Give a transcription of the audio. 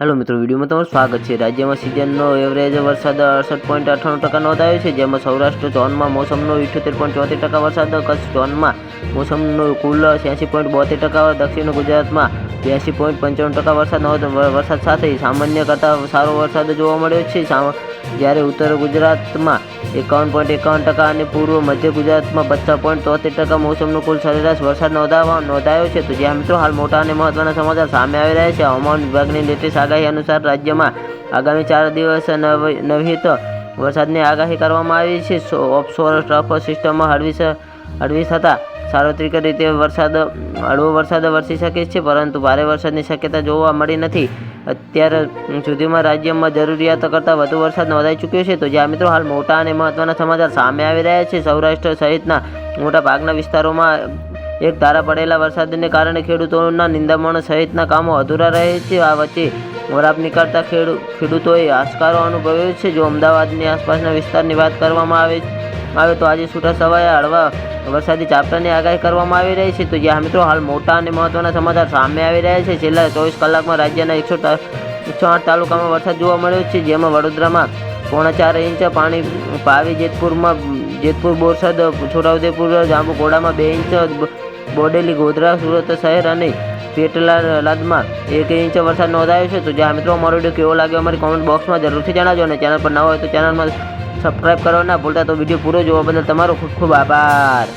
Hello મિત્રો, વિડીયોમાં તમારું સ્વાગત છે. રાજ્યમાં સિઝનનો એવરેજ વરસાદ અડસઠ પોઈન્ટ અઠ્ઠાણું ટકા નોંધાયો છે, જેમાં સૌરાષ્ટ્ર ઝોનમાં મોસમનો ઇઠ્યોતેર પોઈન્ટ ચોતેર ટકા વરસાદ, કચ્છ ઝોનમાં મોસમનો કુલ છ્યાસી પોઈન્ટ બોતેર ટકા, દક્ષિણ ગુજરાતમાં બ્યાસી પોઈન્ટ પંચાવન ટકા વરસાદ નોંધ વરસાદ સાથે સામાન્ય કરતાં સારો વરસાદ જોવા મળ્યો છે. જ્યારે ઉત્તર ગુજરાતમાં એકાવન પોઈન્ટ એકાવન ટકા અને પૂર્વ મધ્ય ગુજરાતમાં પચાસ પોઈન્ટ તોતેર ટકા મોસમનો કુલ સરેરાશ વરસાદ નોંધાવા, નોંધાયો છે. તો જ્યાં મિત્રો હાલ મોટા અને મહત્વના સમાચાર સામે આવી રહ્યા છે. હવામાન વિભાગની લેટેસ્ટ આગાહી અનુસાર રાજ્યમાં આગામી ચાર દિવસ નવ નવહિત વરસાદની આગાહી કરવામાં આવી છે. ઓફશોર ટ્રફ સિસ્ટમમાં હળવી હળવી થતાં સાર્વત્રિક રીતે વરસાદ, હળવો વરસાદ વરસી શકે છે, પરંતુ ભારે વરસાદની શક્યતા જોવા મળી નથી. અત્યાર સુધીમાં રાજ્યમાં જરૂરિયાત કરતાં વધુ વરસાદ નોંધાઈ ચૂક્યો છે. તો જ્યાં મિત્રો હાલ મોટા અને મહત્વના સમાચાર સામે આવી રહ્યા છે, સૌરાષ્ટ્ર સહિતના મોટા ભાગના વિસ્તારોમાં એક ધારા પડેલા વરસાદને કારણે ખેડૂતોના નિંદામણ સહિતના કામો અધૂરા રહે છે. આ વચ્ચે વરાપ નીકળતા ખેડૂ ખેડૂતોએ હાશકારો અનુભવ્યો છે. જો અમદાવાદની આસપાસના વિસ્તારની વાત કરવામાં આવે આવે તો આજે છૂટા છવાયા હળવા વરસાદી ઝાપટાની આગાહી કરવામાં આવી રહી છે. તો જ્યાં મિત્રો, હાલ મોટા અને મહત્વના સમાચાર સામે આવી રહ્યા છે. છેલ્લા ચોવીસ કલાકમાં રાજ્યના એકસો એકસો આઠ તાલુકામાં વરસાદ જોવા મળ્યો છે. જેમાં વડોદરામાં પોણા ચાર ઇંચ પાણી પાવી જેતપુરમાં, જેતપુર, બોરસદ, છોટાઉદેપુર, જાંબુઘોડામાં બે ઇંચ બોડેલી, ગોધરા, સુરત શહેર અને પેટલા, લાદમાં એક ઇંચ વરસાદ નોંધાયો છે. તો જ્યાં મિત્રો, અમારો વીડિયો કેવો લાગ્યો અમારી કોમેન્ટ બોક્સમાં જરૂરથી જણાવજો અને ચેનલ પર ન હોય તો ચેનલમાં સબસ્ક્રાઈબ કરવા ના ભૂલતા તો વીડિયો પૂરો જોવા બદલ તમારો ખૂબ ખૂબ આભાર.